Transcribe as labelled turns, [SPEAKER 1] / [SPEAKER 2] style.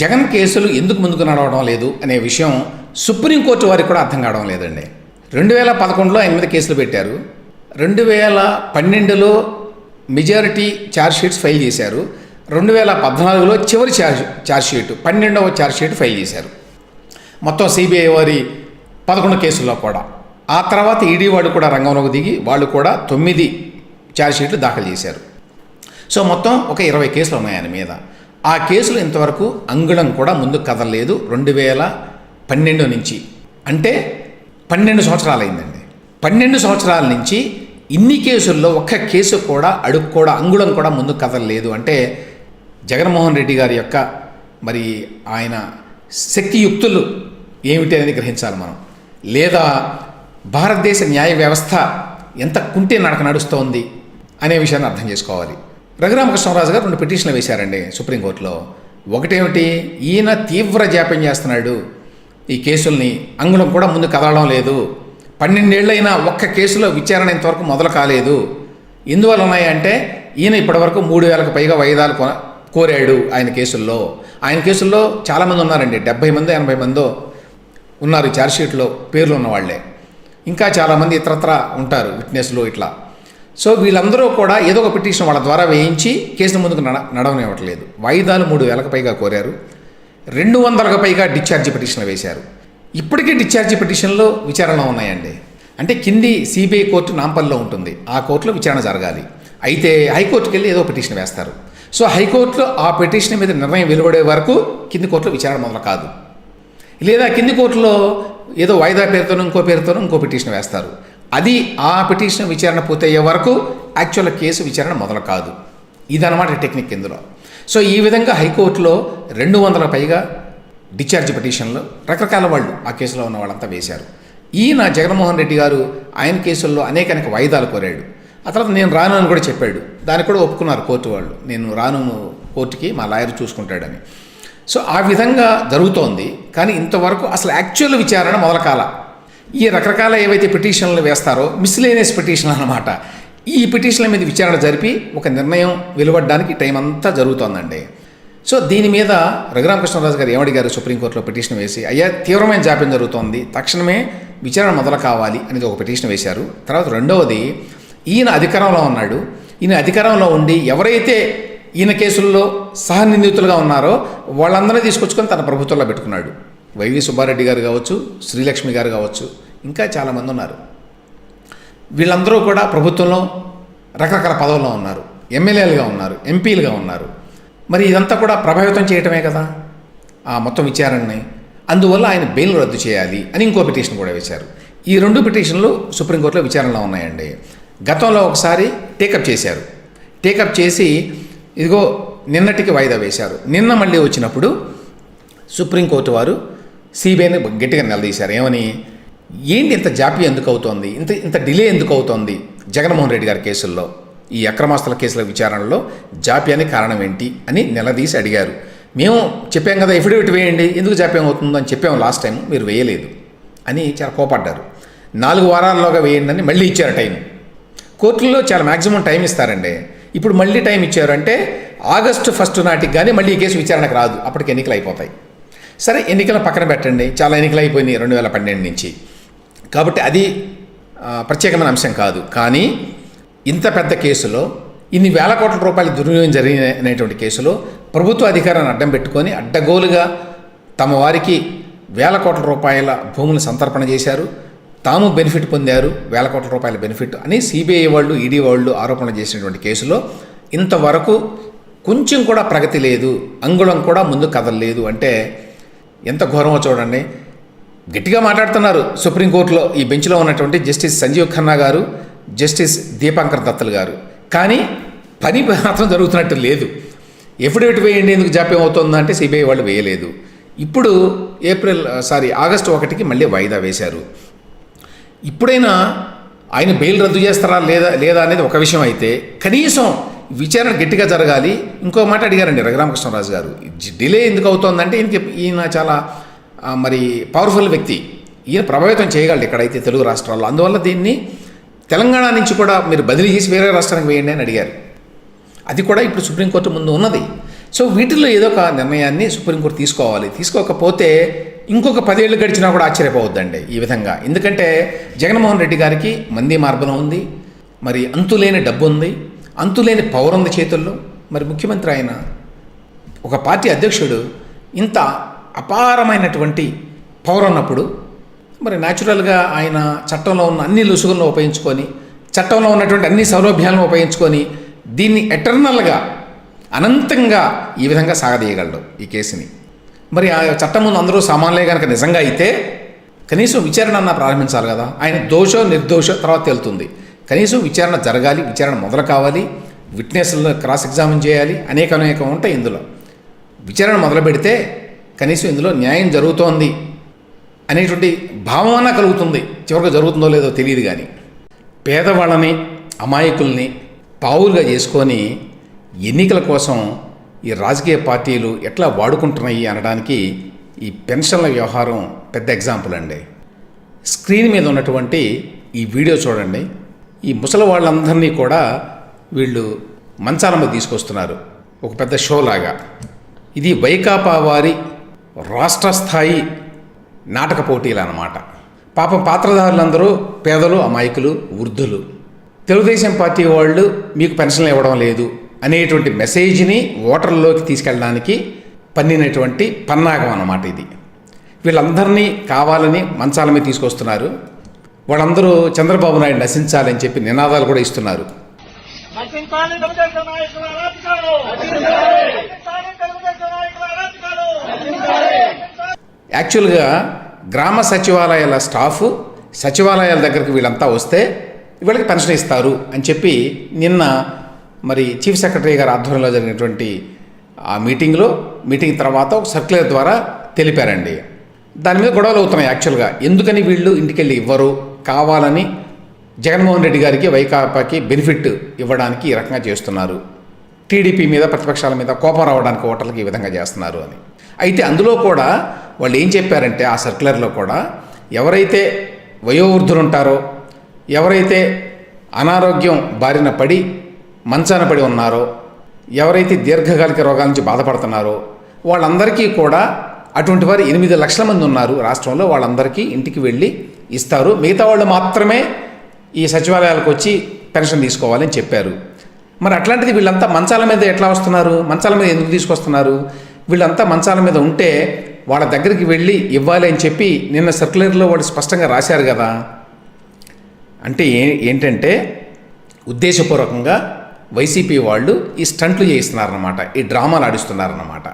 [SPEAKER 1] జగన్ కేసులు ఎందుకు ముందుకు నడవడం లేదు అనే విషయం సుప్రీంకోర్టు వారికి కూడా అర్థం కావడం లేదండి. రెండు వేల పదకొండులో ఆయన మీద కేసులు పెట్టారు. రెండు వేల పన్నెండులో మెజారిటీ ఛార్జ్ షీట్స్ ఫైల్ చేశారు. రెండు వేల పద్నాలుగులో చివరి ఛార్జ్ ఛార్జ్షీట్ పన్నెండవ ఛార్జ్ షీట్ ఫైల్ చేశారు. మొత్తం సిబిఐ వారి పదకొండు కేసుల్లో కూడా. ఆ తర్వాత ఈడీ వాళ్ళు కూడా రంగంలోకి దిగి వాళ్ళు కూడా తొమ్మిది ఛార్జ్ షీట్లు దాఖలు చేశారు. సో మొత్తం ఒక ఇరవై కేసులు ఉన్నాయి ఆయన మీద. ఆ కేసులు ఇంతవరకు అంగుళం కూడా ముందుకు కదలలేదు. రెండు వేల పన్నెండు నుంచి. అంటే పన్నెండు సంవత్సరాలు పన్నెండు సంవత్సరాల నుంచి ఇన్ని కేసుల్లో ఒక్క కేసు కూడా అడుగు కూడా అంగుళం కూడా ముందు కదలలేదు. అంటే జగన్మోహన్ రెడ్డి గారి యొక్క మరి ఆయన శక్తియుక్తులు ఏమిటి అనేది గ్రహించాలి మనం. లేదా భారతదేశ న్యాయ వ్యవస్థ ఎంత కుంటే నడక నడుస్తోంది అనే విషయాన్ని అర్థం చేసుకోవాలి. రఘురామకృష్ణరాజు గారు రెండు పిటిషన్లు వేశారండి సుప్రీంకోర్టులో. ఒకటేమిటి? ఈయన తీవ్ర జాప్యం చేస్తున్నాడు. ఈ కేసుల్ని అంగుళం కూడా ముందు కదలడం లేదు. పన్నెండేళ్ళైనా ఒక్క కేసులో విచారణ ఇంతవరకు మొదలు కాలేదు. ఎందువల్ల ఉన్నాయంటే ఈయన ఇప్పటివరకు మూడు వేలకు పైగా వైదాలు కోరాడు ఆయన కేసుల్లో. ఆయన కేసుల్లో చాలామంది ఉన్నారండి. డెబ్బై మంది ఎనభై మందో ఉన్నారు ఈ ఛార్జ్షీట్లో పేర్లు ఉన్నవాళ్ళే. ఇంకా చాలామంది ఇతరత్ర ఉంటారు విట్నెస్లు ఇట్లా. సో వీళ్ళందరూ కూడా ఏదో ఒక పిటిషన్ వాళ్ళ ద్వారా వేయించి కేసును ముందుకు నడ నడవనివ్వట్లేదు. వాయిదాలు మూడు వేలకు పైగా కోరారు. రెండు వందలకు పైగా డిశ్చార్జ్ పిటిషన్లు వేశారు. ఇప్పటికీ డిశ్చార్జ్ పిటిషన్లు విచారణ ఉన్నాయండి. అంటే కింది సిబిఐ కోర్టు నాంపల్లిలో ఉంటుంది. ఆ కోర్టులో విచారణ జరగాలి. అయితే హైకోర్టుకి వెళ్ళి ఏదో పిటిషన్ వేస్తారు. సో హైకోర్టులో ఆ పిటిషన్ మీద నిర్ణయం వెలువడే వరకు కింది కోర్టులో విచారణ మొదలు కాదు లేదా కింది కోర్టులో ఏదో వాయిదా పేరుతోనో ఇంకో పేరుతోనో ఇంకో పిటిషన్ వేస్తారు. అది ఆ పిటిషన్ విచారణ పూర్తయ్యే వరకు యాక్చువల్ కేసు విచారణ మొదలు కాదు. ఇదన్నమాట టెక్నిక్ ఇందులో. సో ఈ విధంగా హైకోర్టులో రెండు వందల పైగా డిశ్చార్జ్ పిటిషన్లు రకరకాల వాళ్ళు ఆ కేసులో ఉన్న వాళ్ళంతా వేశారు. ఈయన జగన్మోహన్ రెడ్డి గారు ఆయన కేసుల్లో అనేక అనేక వాయిదాలు కోరాడు. ఆ తర్వాత నేను రాను అని కూడా చెప్పాడు. దానికి కూడా ఒప్పుకున్నారు కోర్టు వాళ్ళు. నేను రాను కోర్టుకి మా లాయర్ చూసుకుంటాడని. సో ఆ విధంగా జరుగుతోంది. కానీ ఇంతవరకు అసలు యాక్చువల్ విచారణ మొదలకాల. ఈ రకరకాల ఏవైతే పిటిషన్లు వేస్తారో మిస్లేనియస్ పిటిషన్ అన్నమాట. ఈ పిటిషన్ల మీద విచారణ జరిపి ఒక నిర్ణయం వెలువడడానికి టైం అంతా జరుగుతోందండి. సో దీని మీద రఘురామకృష్ణరాజు గారు ఏమడిగారు? సుప్రీంకోర్టులో పిటిషన్ వేసి అయ్యా తీవ్రమైన జాప్యం జరుగుతోంది. తక్షణమే విచారణ మొదలు కావాలి అనేది ఒక పిటిషన్ వేశారు. తర్వాత రెండవది ఈయన అధికారంలో ఉన్నాడు. ఈయన అధికారంలో ఉండి ఎవరైతే ఈయన కేసుల్లో సహనిందితులుగా ఉన్నారో వాళ్ళందరినీ తీసుకొచ్చుకొని తన ప్రభుత్వంలో పెట్టుకున్నాడు. వైవి సుబ్బారెడ్డి గారు కావచ్చు శ్రీలక్ష్మి గారు కావచ్చు ఇంకా చాలామంది ఉన్నారు. వీళ్ళందరూ కూడా ప్రభుత్వంలో రకరకాల పదవుల్లో ఉన్నారు. ఎమ్మెల్యేలుగా ఉన్నారు ఎంపీలుగా ఉన్నారు. మరి ఇదంతా కూడా ప్రభావితం చేయటమే కదా? ఆ మొత్తం విచారణని. అందువల్ల ఆయన బెయిల్ రద్దు చేయాలి అని ఇంకో పిటిషన్ కూడా వేశారు. ఈ రెండు పిటిషన్లు సుప్రీంకోర్టులో విచారణలో ఉన్నాయండి. గతంలో ఒకసారి టేకప్ చేశారు. టేకప్ చేసి ఇదిగో నిన్నటికి వాయిదా వేశారు. నిన్న మళ్ళీ వచ్చినప్పుడు సుప్రీంకోర్టు వారు సిబిఐని గట్టిగా నిలదీశారు. ఏమని? ఏంటి ఇంత జాప్యం ఎందుకు అవుతోంది? ఇంత ఇంత డిలే ఎందుకు అవుతోంది జగన్మోహన్ రెడ్డి గారి కేసుల్లో? ఈ అక్రమాస్తుల కేసుల విచారణలో జాప్యానికి కారణం ఏంటి అని నిలదీసి అడిగారు. మేము చెప్పాం కదా ఎఫిడవిట్ వేయండి. ఎందుకు జాప్యం అవుతుందో అని చెప్పాము లాస్ట్ టైం మీరు వేయలేదు అని చాలా కోపడ్డారు. నాలుగు వారాల్లోగా వేయండి అని మళ్ళీ ఇచ్చారు టైం. కోర్టుల్లో చాలా మ్యాక్సిమం టైం ఇస్తారండి. ఇప్పుడు మళ్ళీ టైం ఇచ్చారు అంటే ఆగస్టు ఫస్ట్ నాటికి కానీ మళ్ళీ ఈ కేసు విచారణకు రాదు. అప్పటికి ఎన్నికలు అయిపోతాయి. సరే ఎన్నికల పక్కన పెట్టండి. చాలా ఎన్నికలు అయిపోయినాయి రెండు వేల పన్నెండు నుంచి. కాబట్టి అది ప్రత్యేకమైన అంశం కాదు. కానీ ఇంత పెద్ద కేసులో ఇన్ని వేల కోట్ల రూపాయల దుర్వినియోగం జరిగినటువంటి కేసులో ప్రభుత్వ అధికారాన్ని అడ్డం పెట్టుకొని అడ్డగోలుగా తమ వారికి వేల కోట్ల రూపాయల భూములు సంతర్పణ చేశారు. తాము బెనిఫిట్ పొందారు వేల కోట్ల రూపాయల బెనిఫిట్ అని సిబిఐ వాళ్ళు ఈడీ వాళ్ళు ఆరోపణ చేసినటువంటి కేసులో ఇంతవరకు కొంచెం కూడా ప్రగతి లేదు అంగుళం కూడా ముందు కదలలేదు అంటే ఎంత ఘోరమో చూడండి. గట్టిగా మాట్లాడుతున్నారు సుప్రీంకోర్టులో ఈ బెంచ్లో ఉన్నటువంటి జస్టిస్ సంజీవ్ ఖన్నా గారు జస్టిస్ దీపాంకర్ దత్తలు గారు. కానీ పని మాత్రం జరుగుతున్నట్టు లేదు. ఎఫిడవిట్ వేయండి ఎందుకు జాప్యం అవుతుందంటే సిబిఐ వాళ్ళు వేయలేదు. ఇప్పుడు ఏప్రిల్ సారీ ఆగస్టు ఒకటికి మళ్ళీ వాయిదా వేశారు. ఇప్పుడైనా ఆయన బెయిల్ రద్దు చేస్తారా లేదా లేదా అనేది ఒక విషయం అయితే కనీసం విచారణ గట్టిగా జరగాలి. ఇంకో మాట అడిగారండి రఘురామకృష్ణరాజు గారు. డిలే ఎందుకు అవుతోందంటే ఈయనకి ఈయన చాలా మరి పవర్ఫుల్ వ్యక్తి. ఈయన ప్రభావితం చేయగలడు ఎక్కడైతే తెలుగు రాష్ట్రాల్లో. అందువల్ల దీన్ని తెలంగాణ నుంచి కూడా మీరు బదిలీ చేసి వేరే రాష్ట్రానికి వేయండి అని అడిగారు. అది కూడా ఇప్పుడు సుప్రీంకోర్టు ముందు ఉన్నది. సో వీటిల్లో ఏదో ఒక నిర్ణయాన్ని సుప్రీంకోర్టు తీసుకోవాలి. తీసుకోకపోతే ఇంకొక పదేళ్ళు గడిచినా కూడా ఆశ్చర్యపోవద్దండి ఈ విధంగా. ఎందుకంటే జగన్మోహన్ రెడ్డి గారికి మంది మార్బలం ఉంది. మరి అంతులేని డబ్బు ఉంది. అంతులేని పవర్ ఉంది చేతుల్లో. మరి ముఖ్యమంత్రి ఆయన ఒక పార్టీ అధ్యక్షుడు ఇంత అపారమైనటువంటి పవర్ ఉన్నప్పుడు మరి న్యాచురల్గా ఆయన చట్టంలో ఉన్న అన్ని లుసుగులను ఉపయోగించుకొని చట్టంలో ఉన్నటువంటి అన్ని సౌలభ్యాలను ఉపయోగించుకొని దీన్ని ఎటర్నల్గా అనంతంగా ఈ విధంగా సాగదీయగలడు ఈ కేసుని. మరి ఆ చట్టం ముందు అందరూ సామాన్లే కనుక నిజంగా అయితే కనీసం విచారణ అన్న ప్రారంభించాలి కదా. ఆయన దోషో నిర్దోషో తర్వాత తెలుతుంది. కనీసం విచారణ జరగాలి విచారణ మొదలు కావాలి విట్నెస్లను క్రాస్ ఎగ్జామిన్ చేయాలి అనేక అనేకం ఉంటాయి ఇందులో. విచారణ మొదలు పెడితే కనీసం ఇందులో న్యాయం జరుగుతోంది అనేటువంటి భావన కలుగుతుంది. చివరికి జరుగుతుందో లేదో తెలియదు కానీ. పేదవాళ్ళని అమాయకుల్ని పావులుగా చేసుకొని ఎన్నికల కోసం ఈ రాజకీయ పార్టీలు ఎట్లా వాడుకుంటున్నాయి అనడానికి ఈ పెన్షన్ల వ్యవహారం పెద్ద ఎగ్జాంపుల్ అండి. స్క్రీన్ మీద ఉన్నటువంటి ఈ వీడియో చూడండి. ఈ ముసలి వాళ్ళందరినీ కూడా వీళ్ళు మంచాల మీద తీసుకొస్తున్నారు. ఒక పెద్ద షోలాగా ఇది వైకాపా వారి రాష్ట్ర స్థాయి నాటక పోటీలు అన్నమాట పాపం పాత్రధారులందరూ పేదలు అమాయకులు వృద్ధులు. తెలుగుదేశం పార్టీ వాళ్ళు మీకు పెన్షన్లు ఇవ్వడం లేదు అనేటువంటి మెసేజ్ని ఓటర్లోకి తీసుకెళ్ళడానికి పన్నినటువంటి పన్నాగం అన్నమాట ఇది. వీళ్ళందరినీ కావాలని మంచాల మీద తీసుకొస్తున్నారు. వాళ్ళందరూ చంద్రబాబు నాయుడు నశించాలని చెప్పి నినాదాలు కూడా ఇస్తున్నారు. యాక్చువల్గా గ్రామ సచివాలయాల స్టాఫ్ సచివాలయాల దగ్గరికి వీళ్ళంతా వస్తే వీళ్ళకి పెన్షన్ ఇస్తారు అని చెప్పి నిన్న మరి చీఫ్ సెక్రటరీ గారి ఆధ్వర్యంలో జరిగినటువంటి ఆ మీటింగ్లో మీటింగ్ తర్వాత ఒక సర్క్యులర్ ద్వారా తెలిపారండి. దాని మీద గొడవలు అవుతున్నాయి యాక్చువల్గా. ఎందుకని వీళ్ళు ఇంటికెళ్ళి ఇవ్వరు? కావాలని జగన్మోహన్ రెడ్డి గారికి వైకాపాకి బెనిఫిట్ ఇవ్వడానికి ఈ రకంగా చేస్తున్నారు. టీడీపీ మీద ప్రతిపక్షాల మీద కోపం రావడానికి ఓటర్లకు ఈ విధంగా చేస్తున్నారు అని. అయితే అందులో కూడా వాళ్ళు ఏం చెప్పారంటే ఆ సర్క్యులర్లో కూడా ఎవరైతే వయోవృద్ధులు ఉంటారో ఎవరైతే అనారోగ్యం బారిన పడి మంచాన పడి ఉన్నారో ఎవరైతే దీర్ఘకాలిక రోగాల నుంచి బాధపడుతున్నారో వాళ్ళందరికీ కూడా అటువంటి వారు ఎనిమిది లక్షల మంది ఉన్నారు రాష్ట్రంలో. వాళ్ళందరికీ ఇంటికి వెళ్ళి ఇస్తారు. మిగతా వాళ్ళు మాత్రమే ఈ సచివాలయాలకు వచ్చి పెన్షన్ తీసుకోవాలని చెప్పారు. మరి అట్లాంటిది వీళ్ళంతా మంచాల మీద ఎట్లా వస్తున్నారు? మంచాల మీద ఎందుకు తీసుకొస్తున్నారు? వీళ్ళంతా మంచాల మీద ఉంటే వాళ్ళ దగ్గరికి వెళ్ళి ఇవ్వాలి అని చెప్పి నిన్న సర్క్యులర్లో వాళ్ళు స్పష్టంగా రాశారు కదా. అంటే ఏ ఏంటంటే ఉద్దేశపూర్వకంగా వైసీపీ వాళ్ళు ఈ స్టంట్లు చేయిస్తున్నారన్నమాట. ఈ డ్రామాలు ఆడిస్తున్నారన్నమాట.